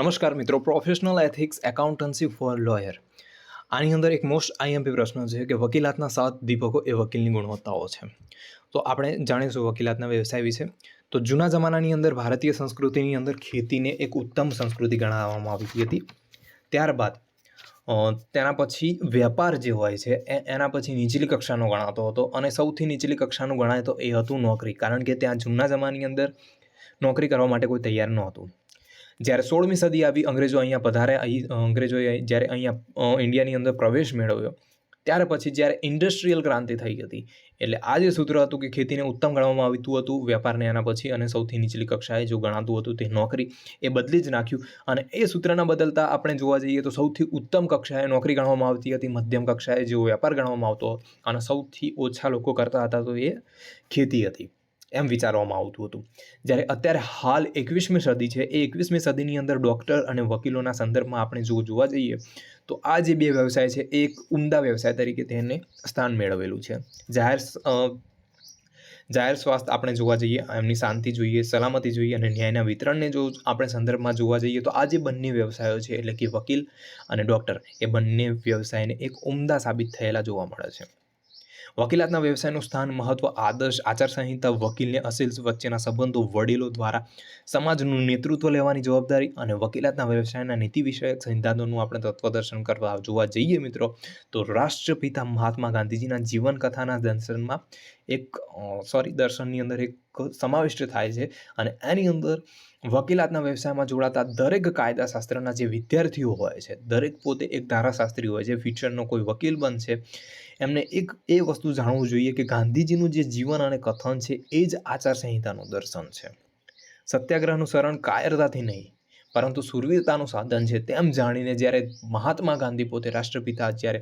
નમસ્કાર મિત્રો professional ethics accountancy for lawyer આની અંદર એક મોસ્ટ આઈએમપી પ્રશ્ન છે કે વકીલાતના સાત દીપકો એ વકીલની ગુણવત્તાઓ છે. તો આપણે જાણીશું વકીલાતના વ્યવસાય વિશે. તો જૂના જમાનાની અંદર ભારતીય સંસ્કૃતિની અંદર ખેતીને એક ઉત્તમ સંસ્કૃતિ ગણાવવામાં આવતી હતી. ત્યારબાદ તેના પછી વેપાર જે હોય છે, એ એના પછી નીચલી કક્ષાનો ગણાતો હતો અને સૌથી નીચલી કક્ષાનું ગણાય તો એ હતું નોકરી. કારણ કે ત્યાં જૂના જમાનાની અંદર નોકરી કરવા માટે કોઈ તૈયાર નહોતું. જ્યારે સોળમી સદી આવી અંગ્રેજો અહીંયા પધાર્યા અહીં અંગ્રેજોએ જ્યારે અહીંયા ઇન્ડિયાની અંદર પ્રવેશ મેળવ્યો, ત્યાર પછી જ્યારે ઇન્ડસ્ટ્રીયલ ક્રાંતિ થઈ હતી, એટલે આ જે સૂત્ર હતું કે ખેતીને ઉત્તમ ગણવામાં આવતું હતું વેપારને એના પછી અને સૌથી નીચલી કક્ષાએ જો ગણાતું હતું તે નોકરી એ બદલી જ નાખ્યું, અને એ સૂત્રના બદલતા આપણે જોવા જઈએ તો સૌથી ઉત્તમ કક્ષાએ નોકરી ગણવામાં આવતી હતી, મધ્યમ કક્ષાએ જેવો વેપાર ગણવામાં આવતો, અને સૌથી ઓછા લોકો કરતા હતા તો એ ખેતી હતી. એમ વિચારવામાં આવતું હતું. જ્યારે અત્યારે હાલ એકવીસમી સદી છે, એ એકવીસમી સદીની અંદર ડૉક્ટર અને વકીલોના સંદર્ભમાં આપણે જો જોવા જઈએ, તો આ જે બે વ્યવસાય છે એ એક ઉમદા વ્યવસાય તરીકે તેને સ્થાન મેળવેલું છે. જાહેર જાહેર સ્વાસ્થ્ય આપણે જોવા જઈએ, એમની શાંતિ જોઈએ, સલામતી જોઈએ અને ન્યાયના વિતરણને જો આપણે સંદર્ભમાં જોવા જઈએ, તો આ જે બંને વ્યવસાયો છે, એટલે કે વકીલ અને ડૉક્ટર, એ બંને વ્યવસાયને એક ઉમદા સાબિત થયેલા જોવા મળે છે. વકીલાતના વ્યવસાયનું સ્થાન, મહત્વ, આદર્શ, આચારસંહિતા, વકીલને અસીલ વચ્ચેના સંબંધો, વડીલો દ્વારા સમાજનું નેતૃત્વ લેવાની જવાબદારી અને વકીલાતના વ્યવસાયના નીતિ વિષયક સિદ્ધાંતોનું આપણે તત્વદર્શન કરવા જોવા જઈએ મિત્રો, તો રાષ્ટ્રપિતા મહાત્મા ગાંધીજીના જીવન કથાના દર્શનમાં એક સોરી દર્શનની અંદર એક સમાવિષ્ટ થાય છે અને એની અંદર વકીલાતના વ્યવસાયમાં જોડાતા દરેક કાયદાશાસ્ત્રના જે વિદ્યાર્થીઓ હોય છે, દરેક પોતે એક ધારાશાસ્ત્રી હોય છે ફ્યુચરનો કોઈ વકીલ બનશે એમને એક, એ વસ્તુ જાણવું જોઈએ કે ગાંધીજીનું જે જીવન અને કથન છે, એ જ આચારસંહિતાનું દર્શન છે. સત્યાગ્રહનું શરણ કાયરતાથી નહીં, પરંતુ સુરવીરતાનું સાધન છે તેમ જાણીને જ્યારે મહાત્મા ગાંધી પોતે રાષ્ટ્રપિતા જ્યારે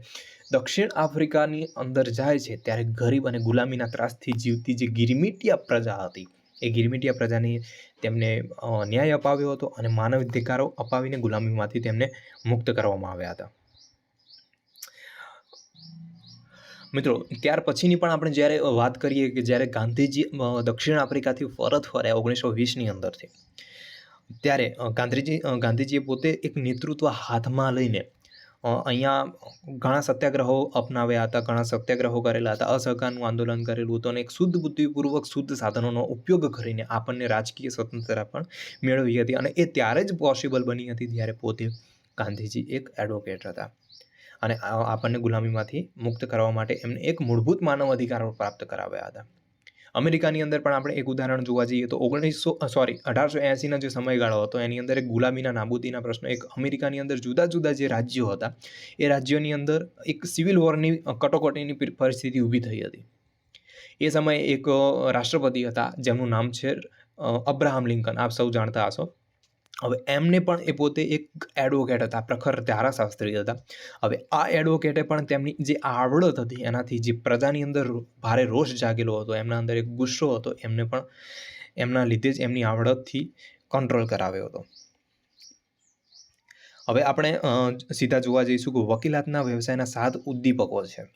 દક્ષિણ આફ્રિકાની અંદર જાય છે, ત્યારે ગરીબ અને ગુલામીના ત્રાસથી જીવતી જે ગિરમિટિયા પ્રજા હતી, એ ગિરમિટિયા પ્રજાને તેમને ન્યાય અપાવ્યો હતો અને માનવ અધિકારો અપાવીને ગુલામીમાંથી તેમને મુક્ત કરવામાં આવ્યા હતા. મિત્રો, ત્યાર પછીની પણ આપણે જ્યારે વાત કરીએ કે જ્યારે ગાંધીજી દક્ષિણ આફ્રિકાથી પરત ફર્યા ઓગણીસો વીસની અંદરથી, ત્યારે ગાંધીજી ગાંધીજીએ પોતે એક નેતૃત્વ હાથમાં લઈને અહીંયા ઘણા સત્યાગ્રહો અપનાવ્યા હતા, ઘણા સત્યાગ્રહો કરેલા હતા, અસહકારનું આંદોલન કરેલું હતું અને એક શુદ્ધ બુદ્ધિપૂર્વક શુદ્ધ સાધનોનો ઉપયોગ કરીને આપણને રાજકીય સ્વતંત્રતા પણ મેળવી હતી અને એ ત્યારે જ પોસિબલ બની હતી જ્યારે પોતે ગાંધીજી એક એડવોકેટ હતા. અને આપણને ગુલામીમાંથી મુક્ત કરવા માટે એમને એક મૂળભૂત માનવ અધિકારો પ્રાપ્ત કરાવ્યા હતા. અમેરિકાની અંદર પણ આપણે એક ઉદાહરણ જોવા જઈએ તો ઓગણીસો સોરી અઢારસો એંસીનો જે સમયગાળો હતો, એની અંદર એક ગુલામીના નાબૂદીના પ્રશ્નો, એક અમેરિકાની અંદર જુદા જુદા જે રાજ્યો હતા, એ રાજ્યોની અંદર એક સિવિલ વોરની કટોકટીની પરિસ્થિતિ ઊભી થઈ હતી. એ સમયે એક રાષ્ટ્રપતિ હતા, જેમનું નામ છે અબ્રાહમ લિંકન, આપ સૌ જાણતા હશો. હવે એમને પણ એ પોતે એક એડવોકેટ હતા, પ્રખર ધારાશાસ્ત્રી હતા. હવે આ એડવોકેટે પણ તેમની જે આવડત હતી, એનાથી જે પ્રજાની અંદર ભારે રોષ જાગેલો હતો, એમના અંદર એક ગુસ્સો હતો, એમને પણ એમના લીધે જ એમની આવડતથી કંટ્રોલ કરાવ્યો હતો. હવે આપણે સીધા જોવા જઈશું કે વકીલાતના વ્યવસાયના સાત ઉદ્દીપકો છે.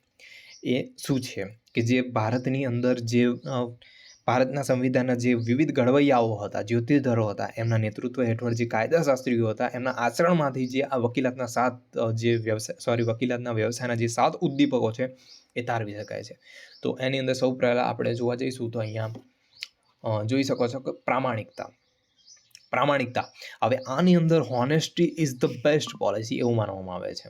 એ શું છે? કે જે ભારતની અંદર જે ભારતના સંવિધાનના જે વિવિધ ઘડવૈયાઓ હતા, જ્યોતિર્ધરો હતા, એમના નેતૃત્વ હેઠળ જે કાયદાશાસ્ત્રીઓ હતા, એમના આચરણમાંથી જે આ વકીલાતના સાત જે વ્યવસાય સોરી વકીલાતના વ્યવસાયના જે સાત ઉદ્દીપકો છે, એ તારવી શકાય છે. તો એની અંદર સૌ પહેલાં આપણે જોવા જઈશું તો અહીંયા જોઈ શકો છો કે પ્રામાણિકતા. પ્રામાણિકતા. હવે આની અંદર honesty is the best policy એવું માનવામાં આવે છે.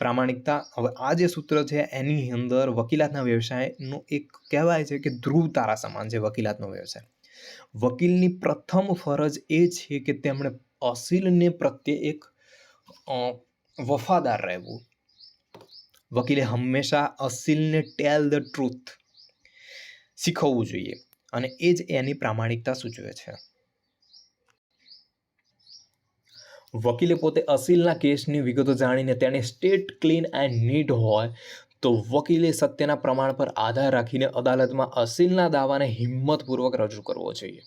પ્રામાણિકતા, હવે આ જે સૂત્ર છે એની અંદર વકીલાતના વ્યવસાયનું એક કહેવાય છે કે ધ્રુવ તારા સમાન છે વકીલાતનો વ્યવસાય. વકીલની પ્રથમ ફરજ એ છે કે તેમણે અસીલને પ્રત્યે એક વફાદાર રહેવું. વકીલે હંમેશા અસીલને ટેલ ધ ટ્રુથ શીખવવું જોઈએ અને એ જ એની પ્રામાણિકતા સૂચવે છે. વકીલે પોતે અસીલના કેસની વિગતો જાણીને તેને સ્ટેટ ક્લીન એન્ડ નીટ હોય તો વકીલે સત્યના પ્રમાણ પર આધાર રાખીને અદાલતમાં અસીલના દાવાને હિંમતપૂર્વક રજૂ કરવો જોઈએ.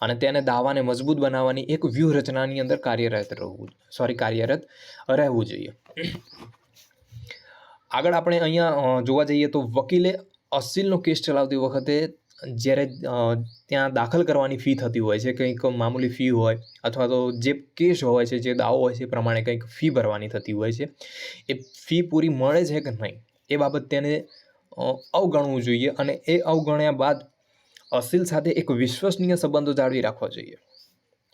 અને તેને દાવાને મજબૂત બનાવવાની એક વ્યૂહરચનાની અંદર કાર્યરત રહેવું સોરી કાર્યરત રહેવું જોઈએ. આગળ આપણે અહીંયા જોવા જઈએ તો વકીલે અસીલનો કેસ ચલાવતી વખતે જ્યારે ત્યાં દાખલ કરવાની ફી થતી હોય છે, કંઈક મામૂલી ફી હોય અથવા તો જે કેસ હોય છે, જે દાવો હોય છે એ પ્રમાણે કંઈક ફી ભરવાની થતી હોય છે, એ ફી પૂરી મળે છે કે નહીં? એ બાબત તેને અવગણવું જોઈએ અને એ અવગણ્યા બાદ અસીલ સાથે એક વિશ્વસનીય સંબંધો જાળવી રાખવા જોઈએ.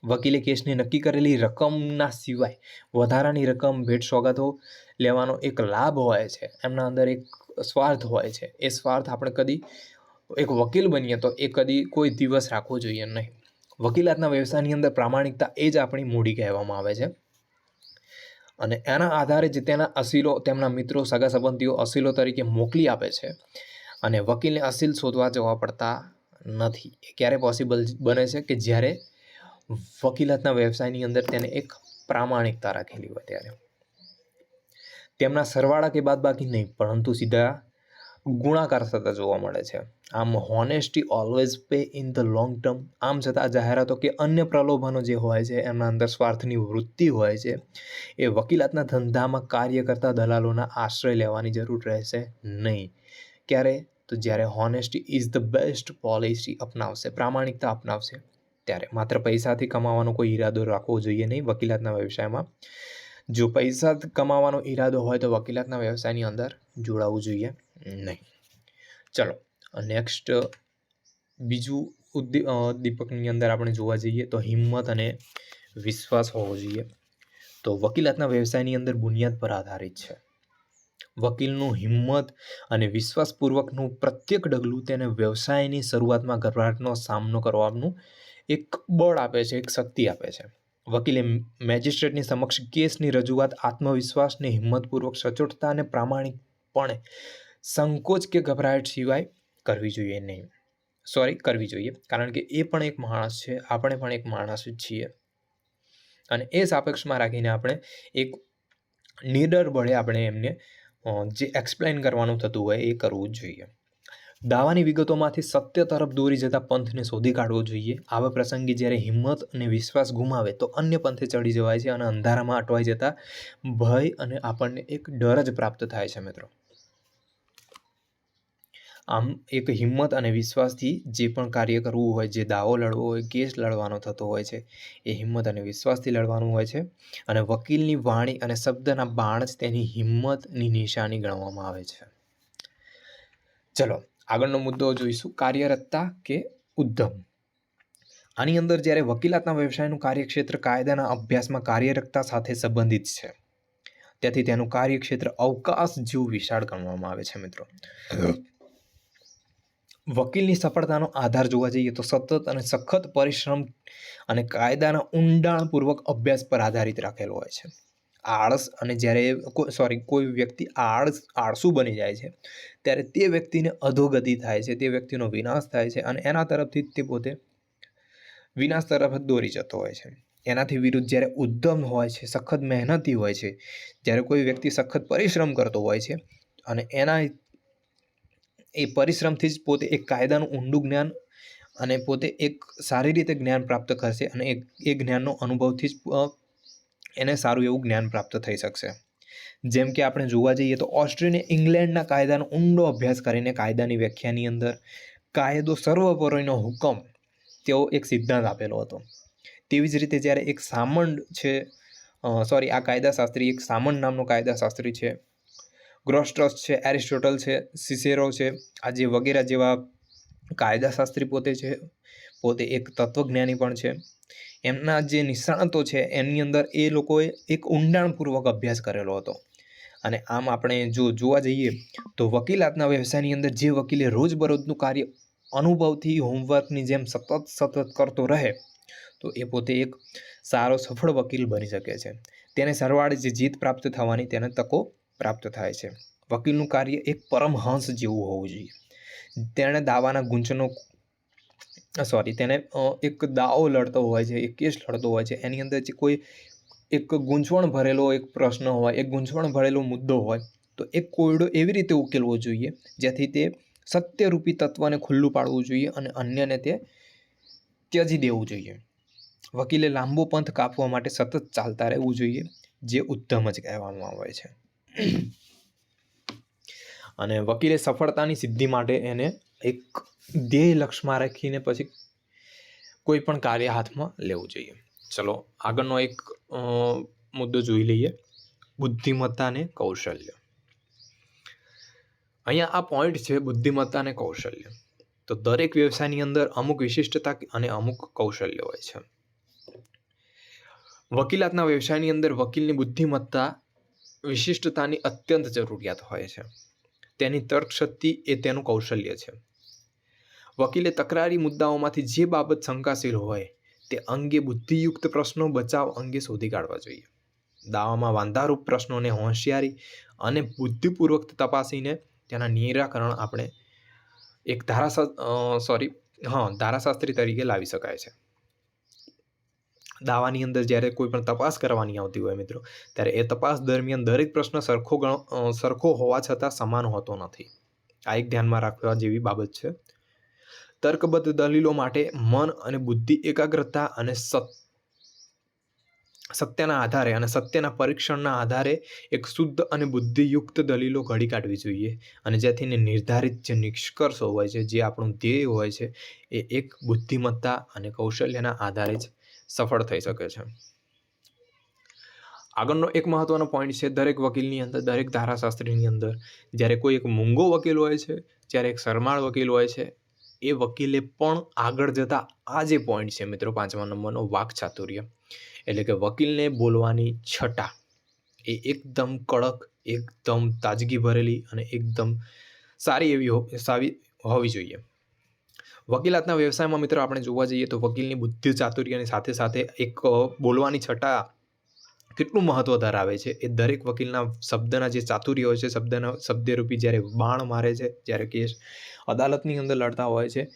વકીલે કેસની નક્કી કરેલી રકમના સિવાય વધારાની રકમ ભેટ સોગાદો લેવાનો એક લાભ હોય છે, એમના અંદર એક સ્વાર્થ હોય છે. એ સ્વાર્થ આપણે કદી એક વકીલ બનીએ તો એ કદી કોઈ દિવસ રાખવો જોઈએ નહીં. વકીલાતના વ્યવસાયની અંદર પ્રામાણિકતા એ જ આપણી મૂડી કહેવામાં આવે છે. અને એના આધારે જે તેના અસીલો, તેમના મિત્રો, સગા સંબંધીઓ અસીલો તરીકે મોકલી આપે છે અને વકીલને અસીલ શોધવા જવા પડતા નથી. એ ક્યારે પોસિબલ બને છે કે જ્યારે વકીલાતના વ્યવસાયની અંદર તેને એક પ્રામાણિકતા રાખેલી હોય ત્યારે? તેમના સરવાળા કે બાદ બાકી નહીં, પરંતુ સીધા ગુણાકાર થતા જોવા મળે છે. આમ honesty always pay in the long term આમ છતાં જાહેરાતો કે અન્ય પ્રલોભનો જે હોય છે, એમના અંદર સ્વાર્થની વૃત્તિ હોય છે, એ વકીલાતના ધંધામાં કાર્ય કરતા દલાલોના આશ્રય લેવાની જરૂર રહેશે નહીં. ક્યારે? તો જ્યારે honesty is the best policy અપનાવશે, પ્રામાણિકતા અપનાવશે, ત્યારે માત્ર પૈસાથી કમાવાનો કોઈ ઈરાદો રાખવો જોઈએ નહીં વકીલાતના વ્યવસાયમાં. જો પૈસા કમાવાનો ઈરાદો હોય તો વકીલાતના વ્યવસાયની અંદર જોડાવવું જોઈએ નહીં. ચલો નેક્સ્ટ બીજું ઉદ્દી દીપકની અંદર આપણે જોવા જઈએ તો હિંમત અને વિશ્વાસ હોવો જોઈએ. તો વકીલાતના વ્યવસાયની અંદર બુનિયાદ પર આધારિત છે. વકીલનું હિંમત અને વિશ્વાસપૂર્વકનું પ્રત્યેક ડગલું તેને વ્યવસાયની શરૂઆતમાં ગભરાટનો સામનો કરવાનું એક બળ આપે છે, એક શક્તિ આપે છે. વકીલે મેજિસ્ટ્રેટની સમક્ષ કેસની રજૂઆત આત્મવિશ્વાસને હિંમતપૂર્વક સચોટતા અને પ્રામાણિકપણે સંકોચ કે ગભરાટ સિવાય કરવી જોઈએ નહીં. સોરી કરવી જોઈએ. કારણ કે એ પણ એક માણસ છે, આપણે પણ એક માણસ જ છીએ. અને એ સાપેક્ષમાં રાખીને આપણે એક નિડર બળે આપણે એમને જે એક્સપ્લેન કરવાનું થતું હોય એ કરવું જોઈએ. દાવાની વિગતોમાંથી સત્ય તરફ દોરી જતા પંથને શોધી કાઢવો જોઈએ. આવા પ્રસંગે જ્યારે હિંમત અને વિશ્વાસ ગુમાવે તો અન્ય પંથે ચડી જવાય છે અને અંધારામાં અટવાઈ જતા ભય અને આપણને એક ડર જ પ્રાપ્ત થાય છે મિત્રો. આમ એક હિંમત અને વિશ્વાસથી જે પણ કાર્ય કરવું હોય, જે દાવો લડવો હોય, કેસ લડવાનો થતો હોય છે, એ હિંમત અને વિશ્વાસથી લડવાનું હોય છે. અને વકીલની વાણી અને શબ્દના બાણ જ તેની હિંમતની નિશાની ગણવામાં આવે છે. ચલો, આગળનો મુદ્દો જોઈશું. કાર્યરતતા કે ઉદ્ધમ? આની અંદર જ્યારે વકીલાતના વ્યવસાયનું કાર્યક્ષેત્ર કાયદાના અભ્યાસમાં કાર્યરતતા સાથે સંબંધિત છે તેથી તેનું કાર્યક્ષેત્ર અવકાશ જેવું વિશાળ ગણવામાં આવે છે, મિત્રો. વકીલની સફળતાનો આધાર જોવા જઈએ તો સતત અને સખત પરિશ્રમ અને કાયદાના ઊંડાણપૂર્વક અભ્યાસ પર આધારિત રાખેલો હોય છે. આળસ અને જ્યારે સોરી કોઈ વ્યક્તિ આળસ, આળસુ બની જાય છે, ત્યારે તે વ્યક્તિને અધોગતિ થાય છે, તે વ્યક્તિનો વિનાશ થાય છે અને એના તરફથી તે પોતે વિનાશ તરફ દોરી જતો હોય છે. એનાથી વિરુદ્ધ જ્યારે ઉદ્ધમ હોય છે, સખત મહેનતી હોય છે, જ્યારે કોઈ વ્યક્તિ સખત પરિશ્રમ કરતો હોય છે અને એના એ પરિશ્રમથી જ પોતે એક કાયદાનું ઊંડું જ્ઞાન અને પોતે એક સારી રીતે જ્ઞાન પ્રાપ્ત કરશે અને એ જ્ઞાનનો અનુભવથી જ એને સારું એવું જ્ઞાન પ્રાપ્ત થઈ શકશે. જેમ કે આપણે જોવા જઈએ તો ઓસ્ટ્રેલિયા ઇંગ્લેન્ડના કાયદાનો ઊંડો અભ્યાસ કરીને કાયદાની વ્યાખ્યાની અંદર કાયદો સર્વોપરીનો હુકમ તેઓ એક સિદ્ધાંત આપેલો હતો. તેવી જ રીતે જ્યારે એક સામંડ છે સોરી આ કાયદાશાસ્ત્રી એક સામંડ નામનો કાયદાશાસ્ત્રી છે ગ્રોસ્ટ્રસ છે એરિસ્ટોટલ છે સિસેરો છે, આજે વગેરે જેવા કાયદાશાસ્ત્રી પોતે છે, પોતે એક તત્વજ્ઞાની પણ છે. એમના જે નિષ્ણાતો છે એની અંદર એ લોકોએ એક ઊંડાણપૂર્વક અભ્યાસ કરેલો હતો. અને આમ આપણે જો જોવા જઈએ, તો વકીલાતના વ્યવસાયની અંદર જે વકીલે રોજબરોજનું કાર્ય અનુભવથી હોમવર્કની જેમ સતત સતત કરતો રહે, તો એ પોતે એક સારો સફળ વકીલ બની શકે છે. તેને સરવાળે જે જીત પ્રાપ્ત થવાની તેને તકો પ્રાપ્ત થાય છે. વકીલનું કાર્ય એક પરમહંસ જેવું હોવું જોઈએ. તેણે દાવાના ગુંચનો સોરી તેને એક દાવો લડતો હોય છે, એક કેસ લડતો હોય છે, એની અંદર જે કોઈ એક ગૂંચવણ ભરેલો એક પ્રશ્ન હોય, એક ગૂંચવણ ભરેલો મુદ્દો હોય, તો એ કોયડો એવી રીતે ઉકેલવો જોઈએ, જેથી તે સત્યરૂપી તત્વને ખુલ્લું પાડવું જોઈએ અને અન્યને તે ત્યજી દેવું જોઈએ. વકીલે લાંબો પંથ કાપવા માટે સતત ચાલતા રહેવું જોઈએ, જે ઉદ્ધમ જ કહેવામાં આવે છે. અને વકીલે સફળતાની સિદ્ધિ માટે એને એક ધ્યેય લક્ષમાં રાખીને પછી કોઈ પણ કાર્ય હાથમાં લેવું જોઈએ. ચલો, આગળનો એક મુદ્દો જોઈ લઈએ. બુદ્ધિમત્તા અને કૌશલ્ય. અહીંયા આ પોઈન્ટ છે બુદ્ધિમત્તા અને કૌશલ્ય. તો દરેક વ્યવસાયની અંદર અમુક વિશિષ્ટતા અને અમુક કૌશલ્ય હોય છે. વકીલાતના વ્યવસાયની અંદર વકીલની બુદ્ધિમત્તા વિશિષ્ટતાની અત્યંત જરૂરિયાત હોય છે. તેની તર્કશક્તિ એ તેનું કૌશલ્ય છે. વકીલે તકરારી મુદ્દાઓમાંથી જે બાબત શંકાશીલ હોય, તે અંગે બુદ્ધિયુક્ત પ્રશ્નો બચાવ અંગે શોધી કાઢવા જોઈએ. દાવામાં વાંધારૂપ પ્રશ્નોને હોશિયારી અને બુદ્ધિપૂર્વક તપાસીને તેના નિરાકરણ આપણે એક ધારાશા સોરી હા, ધારાશાસ્ત્રી તરીકે લાવી શકાય છે. દાવાની અંદર જ્યારે કોઈ પણ તપાસ કરવાની આવતી હોય મિત્રો, ત્યારે એ તપાસ દરમિયાન દરેક પ્રશ્ન સરખો ગણો સરખો હોવા છતાં સમાન હોતો નથી. આ એક ધ્યાનમાં રાખવા જેવી બાબત છે. તર્કબદ્ધ દલીલો માટે મન અને બુદ્ધિ એકાગ્રતા અને સત્યના આધારે અને સત્યના પરીક્ષણના આધારે એક શુદ્ધ અને બુદ્ધિયુક્ત દલીલો ઘડી કાઢવી જોઈએ અને જેથી નિર્ધારિત જે નિષ્કર્ષો હોય છે, જે આપણું ધ્યેય હોય છે, એ એક બુદ્ધિમત્તા અને કૌશલ્યના આધારે જ સફળ થઈ શકે છે. આગળનો એક મહત્વનો પોઈન્ટ છે દરેક વકીલની અંદર, દરેક ધારાશાસ્ત્રીની અંદર. જ્યારે કોઈ એક મૂંગો વકીલ હોય છે, જ્યારે એક શરમાળ વકીલ હોય છે, એ વકીલે પણ આગળ જતા આ જે પોઈન્ટ છે મિત્રો પાંચમા નંબરનો વાક ચાતુર્ય. એટલે કે વકીલને બોલવાની છટા. એ એકદમ કડક, એકદમ તાજગી ભરેલી અને એકદમ સારી એવી સારી હોવી જોઈએ. વકીલાતના વ્યવસાયમાં મિત્રો આપણે જોવા જઈએ તો વકીલની બુદ્ધિ ચાતુર્યની સાથે સાથે એક બોલવાની છટા કેટલું મહત્વ ધરાવે છે? એ દરેક વકીલના શબ્દના જે ચાતુર્ય હોય છે, શબ્દના, શબ્દરૂપી જ્યારે બાણ મારે છે, જ્યારે કેસ અદાલતની અંદર લડતા હોય છે,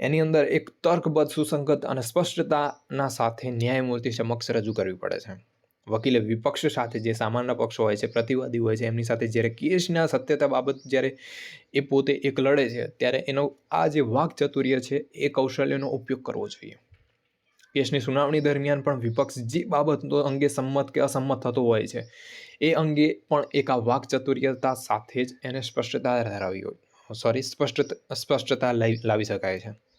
એની અંદર એક તર્કબદ્ધ, સુસંગત અને સ્પષ્ટતાના સાથે ન્યાયમૂર્તિ સમક્ષ રજૂ કરવી પડે છે. વકીલે વિપક્ષ સાથે જે સામાન્ય પક્ષો હોય છે, પ્રતિવાદી હોય છે, એમની સાથે જ્યારે કેસના સત્યતા બાબત જ્યારે એ પોતે એક લડે છે, ત્યારે એનો આ જે વાક ચાતુર્ય છે, એ કૌશલ્યનો ઉપયોગ કરવો જોઈએ. કેસની સુનાવણી દરમિયાન પણ વિપક્ષ જે બાબતો અંગે સંમત કે અસંમત થતો હોય છે, એ અંગે પણ એક આ વાક ચતુર્યતા સાથે જ એને સ્પષ્ટતા ધરાવી હોય. સોરી સ્પષ્ટ સ્પષ્ટતા લાવી શકાય છે.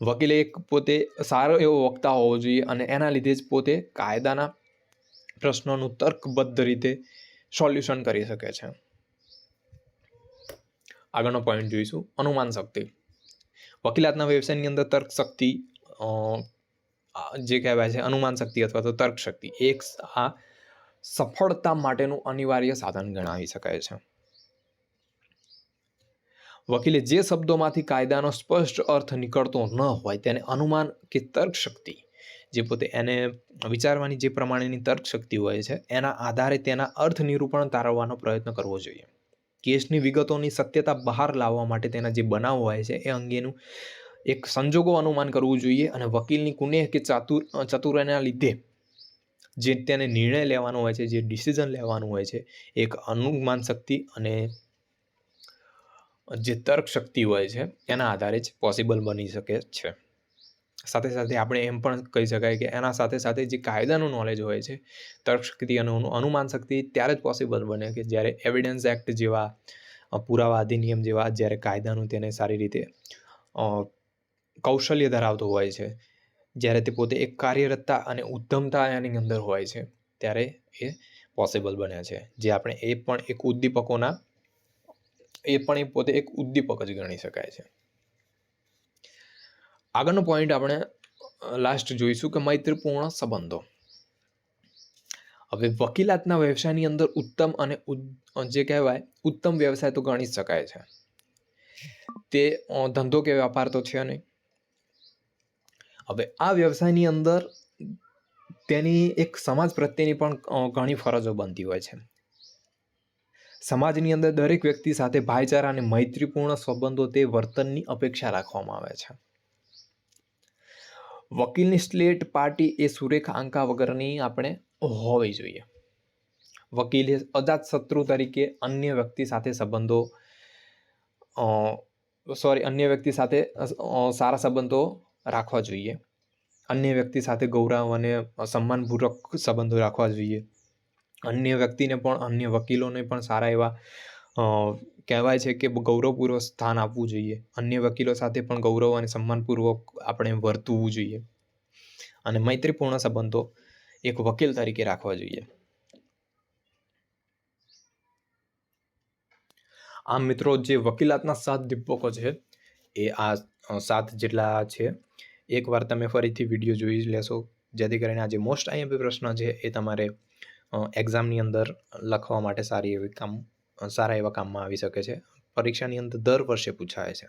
વકીલે એક પોતે સારો એવો વક્તા હોવો જોઈએ અને એના લીધે જ પોતે કાયદાના પ્રશ્નોનું તર્કબદ્ધ રીતે સોલ્યુશન કરી શકે છે. આગળનો પોઈન્ટ જોઈશું. અનુમાન શક્તિ. વકીલાતના વ્યવસાયની અંદર તર્ક શક્તિ જે કહેવાય છે અનુમાન શક્તિ અથવા તો તર્ક શક્તિ. એક આ સફળતા માટેનું અનિવાર્ય સાધન ગણાવી શકાય છે. વકીલે જે શબ્દોમાંથી કાયદાનો સ્પષ્ટ અર્થ નીકળતો ન હોય તેને અનુમાન કે તર્કશક્તિ, જે પોતે એને વિચારવાની જે પ્રમાણેની તર્કશક્તિ હોય છે, એના આધારે તેના અર્થ નિરૂપણ તારવવાનો પ્રયત્ન કરવો જોઈએ. કેસની વિગતોની સત્યતા બહાર લાવવા માટે તેના જે બનાવ હોય છે, એ અંગેનું એક સંજોગો અનુમાન કરવું જોઈએ અને વકીલની કુનેહ કે ચાતુર ચતુરના લીધે જે તેને નિર્ણય લેવાનો હોય છે, જે ડિસિઝન લેવાનું હોય છે એક અનુમાન શક્તિ અને જે તર્ક શક્તિ હોય છે, એના આધારે જ પોસિબલ બની શકે છે. સાથે સાથે આપણે એમ પણ કહી શકાય કે એના સાથે સાથે જે કાયદાનું નોલેજ હોય છે, તર્ક શક્તિ અને અનુમાન શક્તિ ત્યારે જ પોસિબલ બને કે જ્યારે એવિડન્સ એક્ટ જેવા પુરાવા અધિનિયમ જેવા જ્યારે કાયદાનું તેને સારી રીતે કૌશલ્ય ધરાવતો હોય છે, જ્યારે તે પોતે એક કાર્યરતતા અને ઉદ્ધમતા એની અંદર હોય છે, ત્યારે એ પોસિબલ બને છે. જે આપણે એ પણ એક ઉદ્દીપકોના એ પણ એ પોતે એક ઉદ્દીપક જ ગણી શકાય છે. આગળનો પોઈન્ટ આપણે લાસ્ટ જોઈશું કે મૈત્રીપૂર્ણ સંબંધો. હવે વકીલાતના વ્યવસાયની અંદર ઉત્તમ અને જે કહેવાય, ઉત્તમ વ્યવસાય તો ગણી શકાય છે. તે ધંધો કે વ્યાપાર તો છે નહીં. હવે આ વ્યવસાયની અંદર તેની એક સમાજ પ્રત્યેની પણ ઘણી ફરજો બનતી હોય છે. સમાજની અંદર દરેક વ્યક્તિ સાથે ભાઈચારા અને મૈત્રીપૂર્ણ સંબંધો તે વર્તનની અપેક્ષા રાખવામાં આવે છે. વકીલની સ્લેટ પાર્ટી એ સુરેખ આંકા વગરની આપણે હોવી જોઈએ. વકીલે અજાત શત્રુ તરીકે અન્ય વ્યક્તિ સાથે સંબંધો સોરી અન્ય વ્યક્તિ સાથે સારા સંબંધો રાખવા જોઈએ. અન્ય વ્યક્તિ સાથે ગૌરવ અને સન્માનપૂર્વક સંબંધો રાખવા જોઈએ. અન્ય વ્યક્તિને પણ, અન્ય વકીલોને પણ સારા એવા કહેવાય છે કે ગૌરવપૂર્વક સ્થાન આપવું જોઈએ. અન્ય વકીલો સાથે પણ ગૌરવ અને સન્માનપૂર્વક આપણે વર્તવું જોઈએ. અને મૈત્રીપૂર્ણ સંબંધો એક વકીલ તરીકે રાખવા જોઈએ. આમ મિત્રો, જે વકીલાતના સાત દીપકો છે, એ આ સાત જેટલા છે. એકવાર તમે ફરીથી વીડિયો જોઈ લેશો. જેથી કરીને આ જે મોસ્ટ આઈએમપી પ્રશ્ન છે, એ તમારે એક્ઝામની અંદર લખવા માટે સારી એવી કામ સારા એવા કામમાં આવી શકે છે. પરીક્ષાની અંદર દર વર્ષે પૂછાય છે.